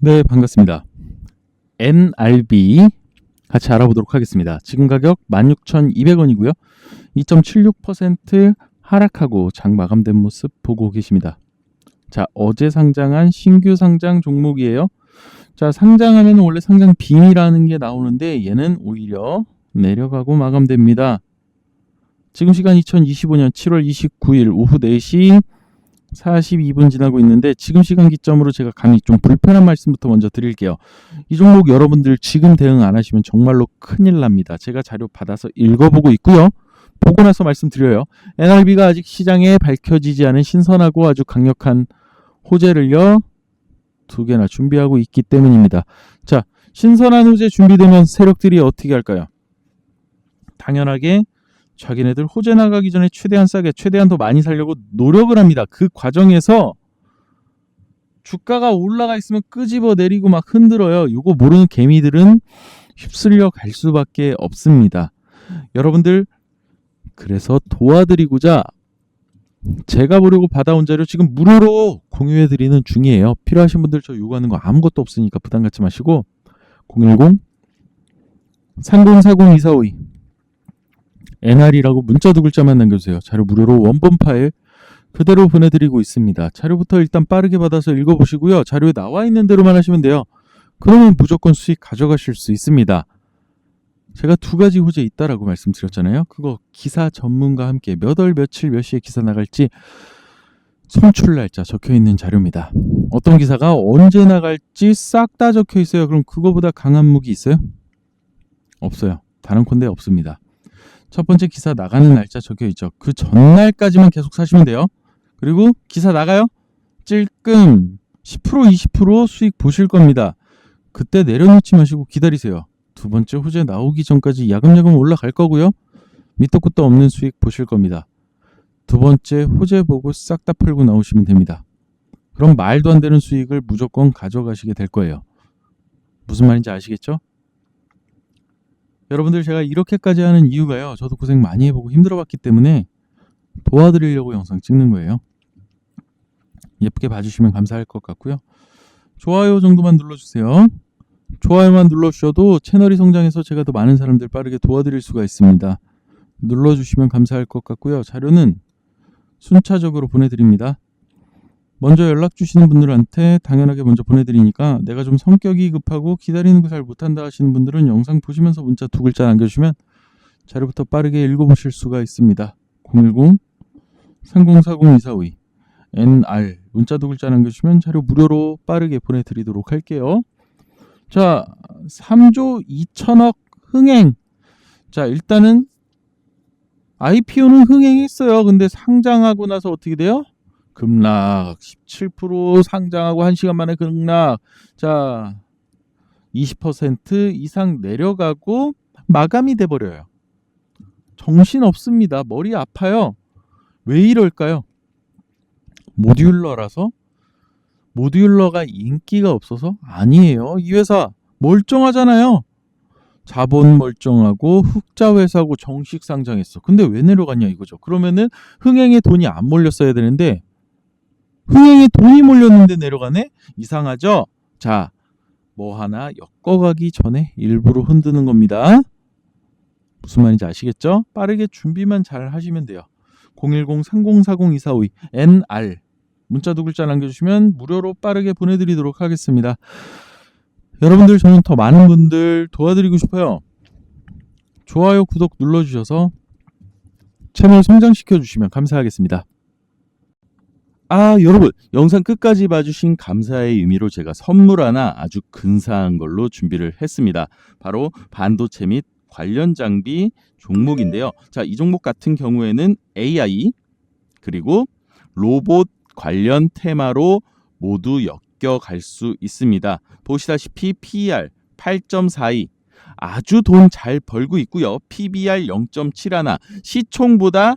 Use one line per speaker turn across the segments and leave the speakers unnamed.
네, 반갑습니다. NRB 같이 알아보도록 하겠습니다. 지금 가격 16,200원이고요. 2.76% 하락하고 장 마감된 모습 보고 계십니다. 자, 어제 상장한 신규 상장 종목이에요. 자, 상장하면 원래 상장 빔이라는 게 나오는데 얘는 오히려 내려가고 마감됩니다. 지금 시간 2025년 7월 29일 오후 4시 42분 지나고 있는데 지금 시간 기점으로 제가 감히 좀 불편한 말씀부터 먼저 드릴게요. 이 종목 여러분들 지금 대응 안 하시면 정말로 큰일 납니다. 제가 자료 받아서 읽어보고 있고요. 보고 나서 말씀드려요. NRB가 아직 시장에 밝혀지지 않은 신선하고 아주 강력한 호재를요. 두 개나 준비하고 있기 때문입니다. 자, 신선한 호재 준비되면 세력들이 어떻게 할까요? 당연하게 자기네들 호재 나가기 전에 최대한 싸게 최대한 더 많이 살려고 노력을 합니다. 그 과정에서 주가가 올라가 있으면 끄집어 내리고 막 흔들어요. 이거 모르는 개미들은 휩쓸려 갈 수밖에 없습니다. 여러분들 그래서 도와드리고자 제가 보려고 받아온 자료 지금 무료로 공유해 드리는 중이에요. 필요하신 분들 저 요구하는 거 아무것도 없으니까 부담 갖지 마시고 010 3040 2452 NR이라고 문자 두 글자만 남겨주세요. 자료 무료로 원본 파일 그대로 보내드리고 있습니다. 자료부터 일단 빠르게 받아서 읽어보시고요. 자료에 나와 있는 대로만 하시면 돼요. 그러면 무조건 수익 가져가실 수 있습니다. 제가 두 가지 호재 있다라고 말씀드렸잖아요. 그거 기사 전문가 함께 몇 월 며칠 몇 시에 기사 나갈지 송출 날짜 적혀 있는 자료입니다. 어떤 기사가 언제 나갈지 싹 다 적혀 있어요. 그럼 그거보다 강한 무기 있어요? 없어요. 다른 콘데 없습니다. 첫 번째 기사 나가는 날짜 적혀 있죠. 그 전날까지만 계속 사시면 돼요. 그리고 기사 나가요? 찔끔 10% 20% 수익 보실 겁니다. 그때 내려놓지 마시고 기다리세요. 두 번째 호재 나오기 전까지 야금야금 올라갈 거고요. 밑도 끝도 없는 수익 보실 겁니다. 두 번째 호재 보고 싹다 풀고 나오시면 됩니다. 그럼 말도 안 되는 수익을 무조건 가져가시게 될 거예요. 무슨 말인지 아시겠죠? 여러분들 제가 이렇게까지 하는 이유가요. 저도 고생 많이 해보고 힘들어봤기 때문에 도와드리려고 영상 찍는 거예요. 예쁘게 봐주시면 감사할 것 같고요. 좋아요 정도만 눌러주세요. 좋아요만 눌러주셔도 채널이 성장해서 제가 더 많은 사람들 빠르게 도와드릴 수가 있습니다. 눌러주시면 감사할 것 같고요. 자료는 순차적으로 보내드립니다. 먼저 연락 주시는 분들한테 당연하게 먼저 보내드리니까 내가 좀 성격이 급하고 기다리는 거 잘 못한다 하시는 분들은 영상 보시면서 문자 두 글자 남겨주시면 자료부터 빠르게 읽어보실 수가 있습니다. 010 3040 2452 NR 문자 두 글자 남겨주시면 자료 무료로 빠르게 보내드리도록 할게요. 자, 3조 2천억 흥행. 자, 일단은 IPO는 흥행했어요. 근데 상장하고 나서 어떻게 돼요? 급락 17% 상장하고 1시간 만에 급락. 자, 20% 이상 내려가고 마감이 돼 버려요. 정신 없습니다. 머리 아파요. 왜 이럴까요? 모듈러라서 모듈러가 인기가 없어서 아니에요. 이 회사 멀쩡하잖아요. 자본 멀쩡하고 흑자 회사고 정식 상장했어. 근데 왜 내려갔냐 이거죠. 그러면은 흥행에 돈이 안 몰렸어야 되는데 흥행에 돈이 몰렸는데 내려가네? 이상하죠? 자, 뭐 하나 엮어가기 전에 일부러 흔드는 겁니다. 무슨 말인지 아시겠죠? 빠르게 준비만 잘 하시면 돼요. 010-3040-2452 NR 문자 두 글자 남겨주시면 무료로 빠르게 보내드리도록 하겠습니다. 여러분들 저는 더 많은 분들 도와드리고 싶어요. 좋아요, 구독 눌러주셔서 채널 성장시켜 주시면 감사하겠습니다. 아, 여러분, 영상 끝까지 봐주신 감사의 의미로 제가 선물 하나 아주 근사한 걸로 준비를 했습니다. 바로 반도체 및 관련 장비 종목인데요. 자, 이 종목 같은 경우에는 AI 그리고 로봇 관련 테마로 모두 엮여갈 수 있습니다. 보시다시피 PER 8.42 아주 돈 잘 벌고 있고요. PBR 0.71 시총보다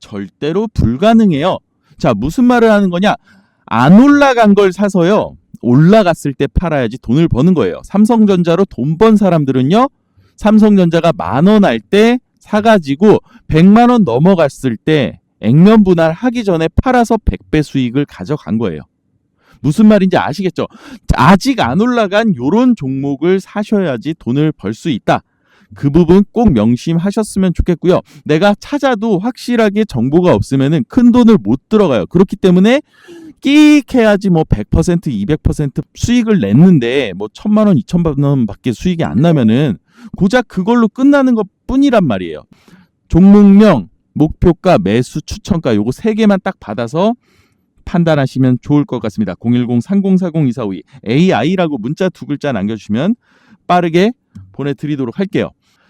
절대로 불가능해요. 자, 무슨 말을 하는 거냐? 안 올라간 걸 사서요. 올라갔을 때 팔아야지 돈을 버는 거예요. 삼성전자로 돈 번 사람들은요. 삼성전자가 만 원 할 때 사가지고 100만 원 넘어갔을 때 액면 분할 하기 전에 팔아서 100배 수익을 가져간 거예요. 무슨 말인지 아시겠죠? 아직 안 올라간 요런 종목을 사셔야지 돈을 벌 수 있다. 그 부분 꼭 명심하셨으면 좋겠고요. 내가 찾아도 확실하게 정보가 없으면은 큰 돈을 못 들어가요. 그렇기 때문에 끼익 해야지 뭐 100%, 200% 수익을 냈는데 뭐 천만 원, 이천만 원밖에 수익이 안 나면은 고작 그걸로 끝나는 것 뿐이란 말이에요. 종목명, 목표가, 매수, 추천가 요거 세 개만 딱 받아서 판단하시면 좋을 것 같습니다. 010-3040-2452 AI라고 문자 두 글자 남겨주시면 빠르게 보내드리도록 할게요.